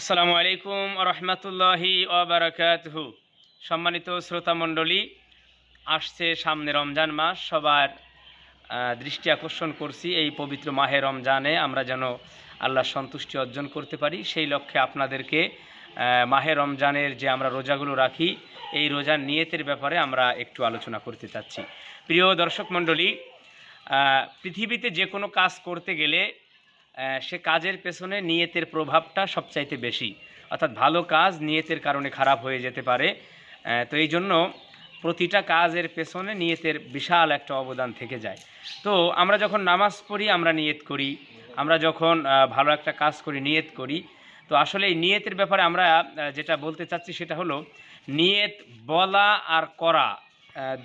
আসসালামু আলাইকুম রহমতুল্লাহি ওবরাকাতহু সম্মানিত শ্রোতা মণ্ডলী, আসছে সামনে রমজান মাস, সবার দৃষ্টি আকর্ষণ করছি এই পবিত্র মাহে রমজানে আমরা যেন আল্লাহ সন্তুষ্টি অর্জন করতে পারি। সেই লক্ষ্যে আপনাদেরকে মাহে রমজানের যে আমরা রোজাগুলো রাখি, এই রোজার নিয়তের ব্যাপারে আমরা একটু আলোচনা করতে চাচ্ছি। প্রিয় দর্শক মণ্ডলী পৃথিবীতে যে কোনো কাজ করতে গেলে সে কাজের পেছনে নিয়তের প্রভাবটা সবচাইতে বেশি। অর্থাৎ ভালো কাজ নিয়তের কারণে খারাপ হয়ে যেতে পারে। তো এই জন্য প্রতিটা কাজের পেছনে নিয়তের বিশাল একটা অবদান থেকে যায়। তো আমরা যখন নামাজ পড়ি, আমরা নিয়ত করি। আমরা যখন ভালো একটা কাজ করি, নিয়ত করি। তো আসলে এই নিয়তের ব্যাপারে আমরা যেটা বলতে চাচ্ছি সেটা হলো, নিয়ত বলা আর করা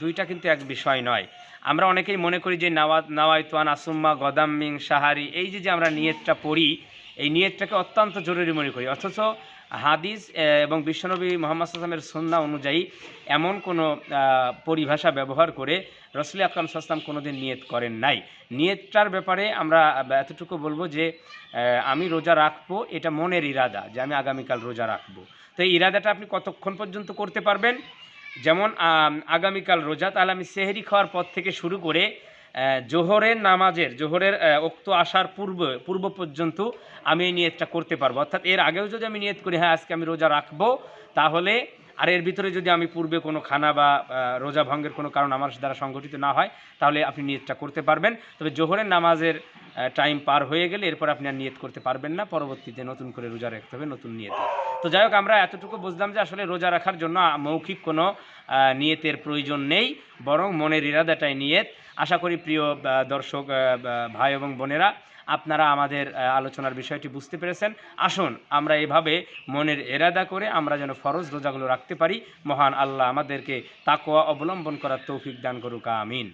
দুইটা কিন্তু এক বিষয় নয়। আমরা অনেকেই মনে করি যে নাওয়া, নাওয়াইতুয়ান, আসুম্মা, গদাম্মিং, সাহারি, এই যে যে আমরা নিয়তটা পড়ি, এই নিয়তটাকে অত্যন্ত জরুরি মনে করি। অথচ হাদিস এবং বিশ্বনবী মোহাম্মদ আসলামের সন্না অনুযায়ী এমন কোনো পরিভাষা ব্যবহার করে রসুল আকরাম সাল্লাম কোনোদিন নিয়ত করেন নাই। নিয়তটার ব্যাপারে আমরা এতটুকু বলব যে আমি রোজা রাখব, এটা মনের ইরাদা যে আমি আগামীকাল রোজা রাখব। তো এই ইরাদাটা আপনি কতক্ষণ পর্যন্ত করতে পারবেন? যেমন আগামীকাল রোজা তাহলে আমি সেহরি খাওয়ার পর থেকে শুরু করে জোহরের নামাজের, জোহরের উক্ত আসার পূর্ব পূর্ব পর্যন্ত আমি এই নিয়তটা করতে পারব। অর্থাৎ এর আগেও যদি আমি নিয়ত করি হ্যাঁ আজকে আমি রোজা রাখব, তাহলে, আর এর ভিতরে যদি আমি পূর্বে কোনো খানা বা রোজা ভঙ্গের কোনো কারণ আমার দ্বারা সংগঠিত না হয়, তাহলে আপনি নিয়তটা করতে পারবেন। তবে জোহরের নামাজের টাইম পার হয়ে গেলে এরপর আপনি আর নিয়ত করতে পারবেন না। পরবর্তীতে নতুন করে রোজা রাখতে হবে, নতুন নিয়তে। তো যাই হোক, আমরা এতটুকু বুঝলাম যে আসলে রোজা রাখার জন্য মৌখিক কোনো নিয়তের প্রয়োজন নেই, বরং মনের ইরাদাটাই নিয়ত। আশা করি প্রিয় দর্শক ভাই এবং বোনেরা, আপনারা আমাদের আলোচনার বিষয়টি বুঝতে পেরেছেন। আসুন, আমরা এভাবে মনের এরাদা করে আমরা যেন ফরজ রোজাগুলো রাখতে পারি। মহান আল্লাহ আমাদেরকে তাকোয়া অবলম্বন করার তৌফিক দান করুক, আমিন।